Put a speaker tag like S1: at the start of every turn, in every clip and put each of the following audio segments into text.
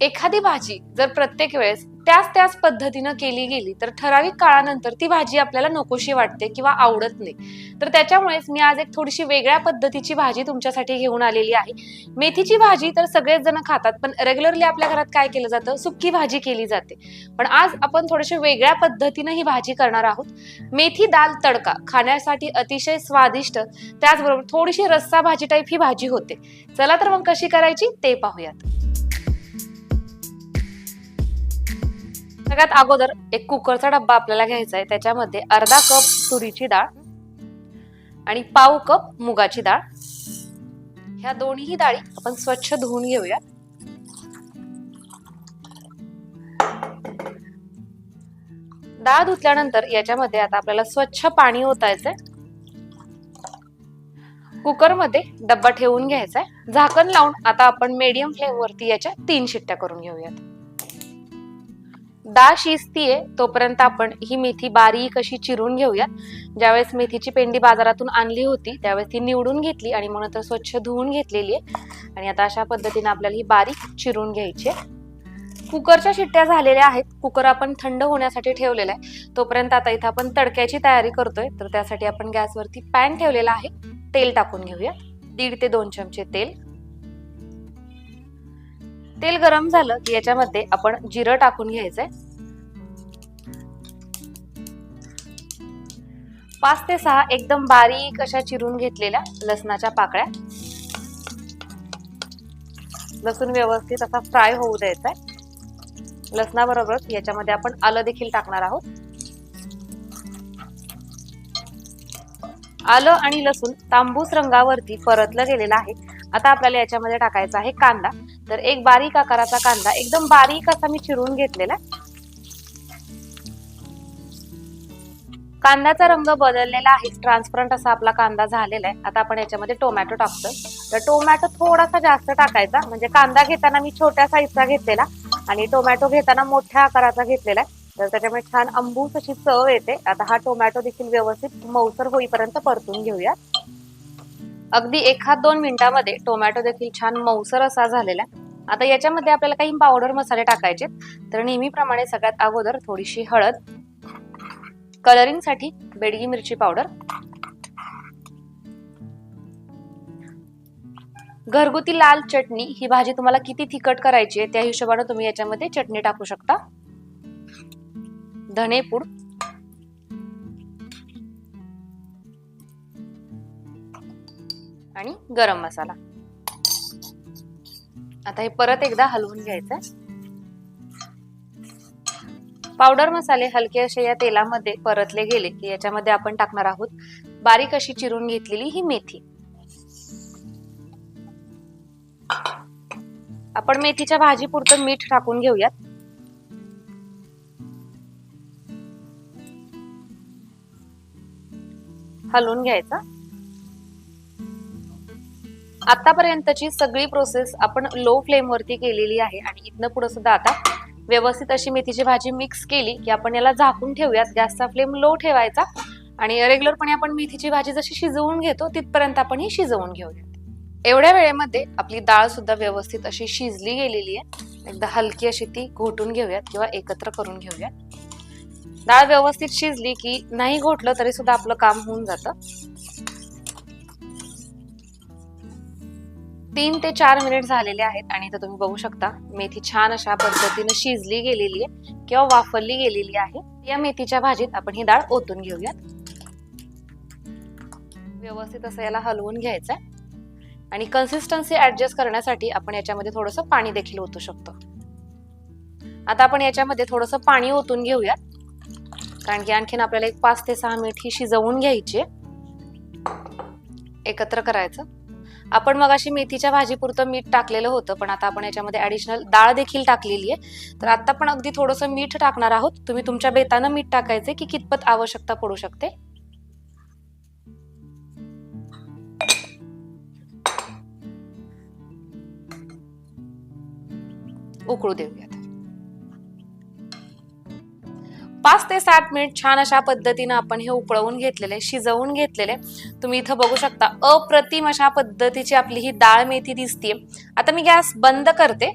S1: एखादी भाजी जर प्रत्येक वेळेस त्याच त्याच पद्धतीनं केली गेली तर ठराविक काळानंतर ती भाजी आपल्याला नकोशी वाटते किंवा आवडत नाही. तर त्याच्यामुळेच मी आज एक थोडीशी वेगळ्या पद्धतीची भाजी तुमच्यासाठी घेऊन आलेली आहे. मेथीची भाजी तर सगळेच जण खातात पण रेग्युलरली आपल्या घरात काय केलं जातं? सुक्की भाजी केली जाते. पण आज आपण थोडीशी वेगळ्या पद्धतीनं ही भाजी करणार आहोत. मेथी दाल तडका खाण्यासाठी अतिशय स्वादिष्ट त्याचबरोबर थोडीशी रस्सा भाजी टाईप ही भाजी होते. चला तर मग कशी करायची ते पाहूयात. सगळ्यात अगोदर एक कुकरचा डब्बा आपल्याला घ्यायचा आहे. त्याच्यामध्ये अर्धा कप तुरीची डाळ आणि पाव कप मुगाची डाळ. ह्या दोन्ही डाळी आपण स्वच्छ धुवून घेऊया. डाळ धुतल्यानंतर याच्यामध्ये आता आपल्याला स्वच्छ पाणी ओतायचंय. कुकरमध्ये डब्बा ठेवून घ्यायचा आहे झाकण लावून आता आपण मीडियम फ्लेम वरती याच्या तीन शिट्ट्या करून घेऊयात. डाळ शिजतीये तोपर्यंत आपण ही मेथी बारीक अशी चिरून घेऊयात ज्यावेळेस मेथीची पेंडी बाजारातून आणली होती त्यावेळेस ती निवडून घेतली आणि मग नंतर स्वच्छ धुवून घेतलेली आहे. आणि आता अशा पद्धतीने आपल्याला ही बारीक चिरून घ्यायची आहे. कुकरच्या शिट्ट्या झालेल्या आहेत. कुकर आपण थंड होण्यासाठी ठेवलेला आहे. तोपर्यंत आता इथं आपण तडक्याची तयारी करतोय. तर त्यासाठी आपण गॅसवरती पॅन ठेवलेला आहे. तेल टाकून घेऊया. दीड ते दोन चमचे तेल. तेल गरम झालं की याच्यामध्ये आपण जिरं टाकून घ्यायचंय. पाच ते सहा एकदम बारीक अशा चिरून घेतलेल्या लसणाच्या पाकळ्या. लसूण व्यवस्थित असा फ्राय होऊ द्यायचा आहे लसणाबरोबरच याच्यामध्ये आपण आलं देखील टाकणार आहोत. आलं आणि लसूण तांबूस रंगावरती परतलं गेलेलं आहे. आता आपल्याला याच्यामध्ये टाकायचा आहे कांदा. तर एक बारीक आकाराचा कांदा एकदम बारीक असा मी चिरून घेतलेला. आहे. कांद्याचा रंग बदललेला आहे. ट्रान्सपरंट असा आपला कांदा झालेला आहे. आता आपण याच्यामध्ये टोमॅटो टाकतोय. तर टोमॅटो थोडासा जास्त टाकायचा. म्हणजे कांदा घेताना मी छोट्या साईजचा घेतलेला आणि टोमॅटो घेताना मोठ्या आकाराचा घेतलेला आहे. तर त्याच्यामुळे छान अंबूस अशी चव येते. आता हा टोमॅटो देखील व्यवस्थित मऊसर होईपर्यंत परतून घेऊया. अगदी एखाद दोन मिनिटामध्ये टोमॅटो देखील छान मऊसर असा झालेला आहे. आता याच्यामध्ये आपल्याला काही पावडर मसाले टाकायचे तर नेहमीप्रमाणे सगळ्यात अगोदर थोडीशी हळद कलरिंगसाठी बेडगी मिरची पावडर घरगुती लाल चटणी ही भाजी तुम्हाला किती तिखट करायची आहे त्या हिशोबाने तुम्ही याच्यामध्ये चटणी टाकू शकता. धनेपूड आणि गरम मसाला. आता हे परत एकदा हलवून घ्यायचं पावडर मसाले हलके असे या तेलामध्ये परतले गेले की याच्यामध्ये आपण टाकणार आहोत. बारीक अशी चिरून घेतलेली ही मेथी. आपण मेथीच्या भाजी पुरतं मीठ टाकून घेऊयात. हलवून घ्यायचं. आतापर्यंतची सगळी प्रोसेस आपण लो फ्लेमवरती केलेली आहे आणि इथनं पुढे सुद्धा आता व्यवस्थित अशी मेथीची भाजी मिक्स केली की आपण याला झाकून ठेवूयात. गॅसचा फ्लेम लो ठेवायचा आणि रेग्युलरपणे आपण मेथीची भाजी जशी शिजवून घेतो तिथपर्यंत आपण ही शिजवून घेऊयात. एवढ्या वेळेमध्ये आपली डाळ सुद्धा व्यवस्थित अशी शिजली गेलेली आहे. एकदा हलकी अशी ती घोटून घेऊयात किंवा एकत्र करून घेऊयात. डाळ व्यवस्थित शिजली की नाही घोटलं तरी सुद्धा आपलं काम होऊन जातं. तीन ते चार मिनिट झालेले आहेत आणि इथं तुम्ही बघू शकता मेथी छान अशा पद्धतीने शिजली गेलेली आहे किंवा वाफरली गेलेली आहे. या मेथीच्या भाजीत आपण ही डाळ ओतून घेऊयात. व्यवस्थित असं याला हलवून घ्यायचंय. आणि कन्सिस्टन्सी ऍडजस्ट करण्यासाठी आपण याच्यामध्ये थोडंसं पाणी देखील ओतू शकतो. आता आपण याच्यामध्ये थोडंसं पाणी ओतून घेऊयात. कारण की आणखीन आपल्याला एक पाच ते सहा मिनिट ही शिजवून घ्यायची एकत्र करायचं. आपण मग अशी मेथीच्या भाजीपुरतं मीठ टाकलेलं होतं पण आता आपण याच्यामध्ये ऍडिशनल डाळ देखील टाकलेली आहे तर आता पण अगदी थोडंसं मीठ टाकणार आहोत. तुम्ही तुमच्या बेतानं मीठ टाकायचे की कितपत आवश्यकता पडू शकते? उकळू देऊया. पाच ते सात मिनिट छान अशा पद्धतीनं आपण हे उकळवून घेतलेले शिजवून घेतलेले. तुम्ही इथं बघू शकता अप्रतिम अशा पद्धतीची आपली ही डाळ मेथी दिसतीये. आता मी गॅस बंद करते.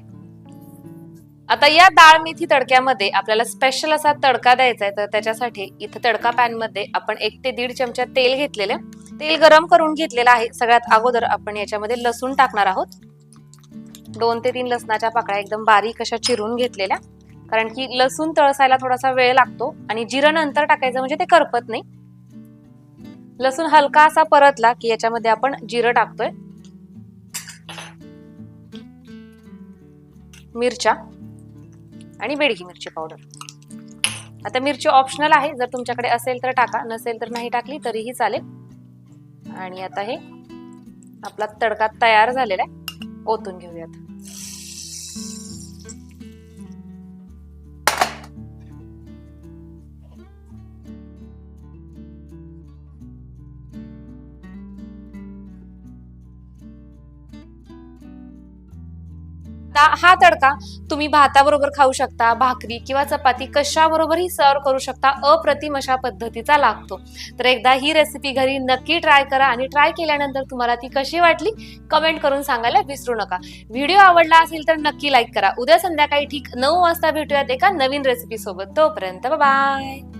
S1: आता या डाळ मेथी तडक्यामध्ये आपल्याला स्पेशल असा तडका द्यायचा आहे तर त्याच्यासाठी इथं तडका पॅनमध्ये आपण एक ते दीड चमचा तेल घेतलेले. तेल गरम करून घेतलेलं आहे. सगळ्यात अगोदर आपण याच्यामध्ये लसूण टाकणार आहोत. दोन ते तीन लसणाच्या पाकळ्या एकदम बारीक अशा चिरून घेतलेल्या. कारण की लसूण तळसायला थोडासा वेळ लागतो आणि जिरं नंतर टाकायचं म्हणजे ते करपत नाही. लसूण हलका असा परतला की याच्यामध्ये आपण जिरं टाकतोय. मिरच्या आणि बेडगी मिरची पावडर आता मिरची ऑप्शनल आहे. जर तुमच्याकडे असेल तर टाका नसेल तर नाही टाकली तरीही चालेल. आणि आता हे आपला तडका तयार झालेला आहे. ओतून घेऊयात. हा तडका तुम्ही भाताबरोबर खाऊ शकता भाकरी किंवा चपाती कशाबरोबरही सर्व करू शकता अप्रतिम अशा पद्धतीचा लागतो. तर एकदा ही रेसिपी घरी नक्की ट्राय करा आणि ट्राय केल्यानंतर तुम्हाला ती कशी वाटली कमेंट करून सांगायला विसरू नका. व्हिडिओ आवडला असेल तर नक्की लाईक करा. उद्या संध्याकाळी ठीक नऊ वाजता भेटूयात एका नवीन रेसिपी सोबत. तोपर्यंत बाय